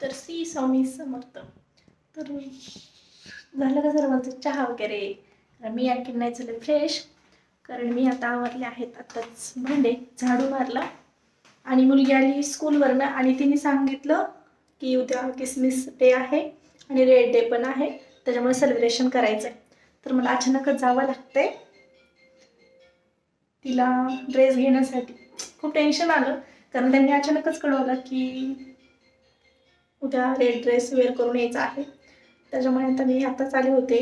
तर सी स्वामी समर्थ. तर झालं का सर्वांचं चहा वगैरे? मी आणखी नाही झालं फ्रेश कारण मी आता आवरले आहेत आत्ताच भांडे झाडू मारला. आणि मुलगी आली स्कूलवरनं आणि तिने सांगितलं की उद्या किसमिस डे आहे आणि रेड डे पण आहे. त्याच्यामुळे सेलिब्रेशन करायचं आहे तर मला अचानकच जावं लागतंय. तिला ड्रेस घेण्यासाठी खूप टेन्शन आलं. कारण त्यांनी अचानकच कळवलं की उद्या रेड ड्रेस वेअर करून यायचा आहे. त्याच्यामुळे आता मी आताच आले होते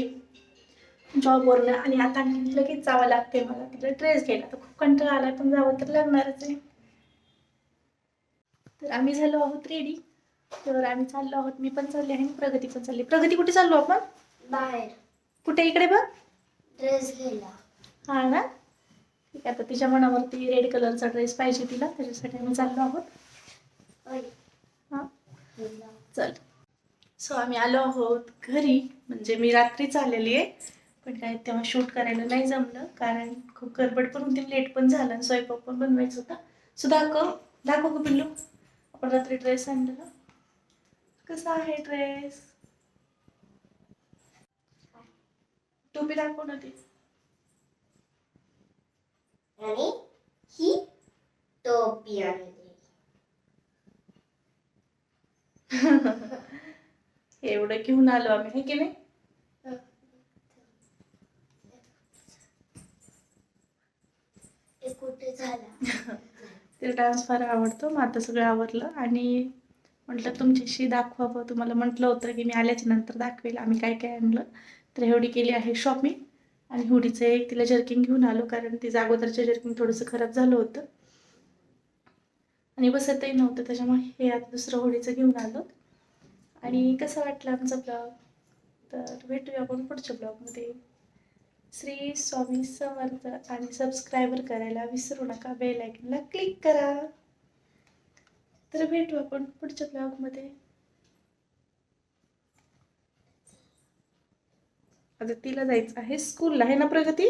जॉबवरनं आणि आता लगेच जावं लागते मला. तिला ड्रेस घ्यायला. तर खूप कंटाळा आला पण जावं तर लागणारच आहे. तर आम्ही झालो आहोत रेडी तर आम्ही चाललो आहोत. मी पण चालले आहे आणि प्रगती पण चालली. प्रगती कुठे चाललो आपण? बाहेर. कुठे? इकडे बघ. ड्रेस घ्यायला. हा ना? ठीक आहे आता तिच्या मनावरती रेड कलरचा ड्रेस पाहिजे तिला. त्याच्यासाठी आम्ही चाललो आहोत. चल. सो आम्ही आलो आहोत घरी. म्हणजे मी रात्रीच आलेली आहे. पण काय तेव्हा शूट करायला नाही जमलं. कारण खूप गडबड पण होती लेट पण झालं आणि स्वयंपाक पण बनवायचा होता. सो दाखव. दाखव गं पिल्लू. आपण रात्री ड्रेस आणलेला कसा आहे ड्रेस टोपी दाखव ना ती. आणि ही टोपी आहे. एवढं घेऊन आलो आम्ही हे की नाही? ते डान्स फार आवडतो मग आता सगळं आवरलं. आणि म्हटलं तुमच्याशी दाखवावं. तुम्हाला म्हटलं होतं की मी आल्याच्यानंतर दाखवेल आम्ही काय काय आणलं. तर एवढी केली आहे शॉपिंग आणि हुडीचं एक तिला जर्किंग घेऊन आलो कारण तिचं अगोदरचं जर्किंग थोडंसं खराब झालं होतं. आणि बसतही नव्हतं त्याच्यामुळे हे आता दुसरं होडीचं घेऊन आलो. आणि कसं वाटलं आमचा ब्लॉग तर भेटूया आपण पुढच्या ब्लॉगमध्ये श्री स्वामी समर्थ आणि सबस्क्रायबर करायला विसरू नका. बेल आयकनला क्लिक करा. तर भेटू आपण पुढच्या ब्लॉगमध्ये आता तिला जायचं आहे स्कूलला आहे ना प्रगती?